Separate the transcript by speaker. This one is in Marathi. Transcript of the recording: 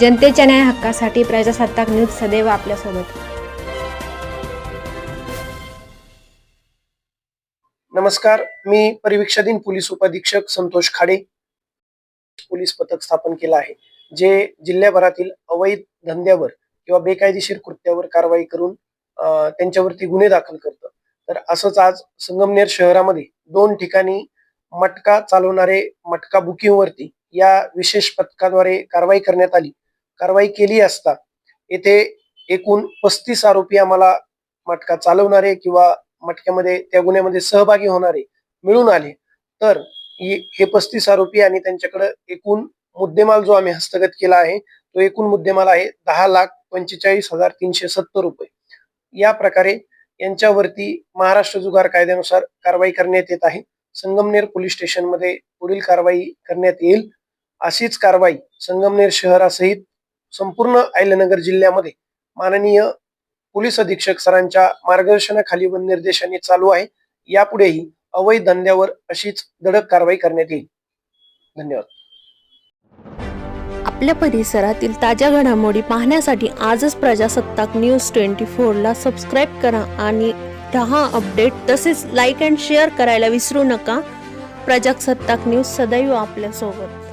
Speaker 1: जनतेच्या न्याय हक्कासाठी प्रजासत्ताक न्यूज सदैव आपल्यासोबत.
Speaker 2: नमस्कार मी परिवीक्षाधीन पोलीस उपाधीक्षक संतोष खाडे. पोलीस पथक स्थापन केलं आहे जे जिल्ह्याभरातील अवैध धंद्यावर किंवा बेकायदेशीर कृत्यावर कारवाई करून त्यांच्यावरती गुन्हे दाखल करतं. तर असंच आज संगमनेर शहरामध्ये दोन ठिकाणी मटका चालवणारे मटका बुकिंगवरती या विशेष पथकाद्वारे कारवाई करण्यात आली. कारवाई केली असता येथे एकूण पस्तीस आरोपी आम्हाला मटका चालवणारे किंवा मटक्यामध्ये त्या गुन्ह्यामध्ये सहभागी होणारे मिळून आले. तर हे पस्तीस आरोपी आणि त्यांच्याकडे एकूण मुद्देमाल जो आम्ही हस्तगत केला आहे तो एकूण मुद्देमाल आहे दहा लाख पंचेचाळीस हजार तीनशे सत्तर रुपये. या प्रकारे यांच्यावरती महाराष्ट्र जुगार कायद्यानुसार कारवाई करण्यात येत आहे. संगमनेर पोलीस स्टेशनमध्ये पुढील कारवाई करण्यात येईल. अशीच कारवाई संगमनेर शहरासहित संपूर्ण अहिल्यानगर जिल्ह्यामध्ये माननीय पोलीस अधीक्षक सरांच्या मार्गदर्शनाखाली व निर्देशांनी चालू आहे. यापुढेही अवैध धंद्यावर अशीच धडक कारवाई करण्यात येईल. धन्यवाद.
Speaker 3: आपल्या परिसरातील ताज्या घडामोडी पाहण्यासाठी आजच प्रजासत्ताक न्यूज ट्वेंटी फोरला सबस्क्राईब करा आणि रहा अपडेट. तसेच लाईक अँड शेअर करायला विसरू नका. प्रजासत्ताक न्यूज सदैव आपल्यासोबत.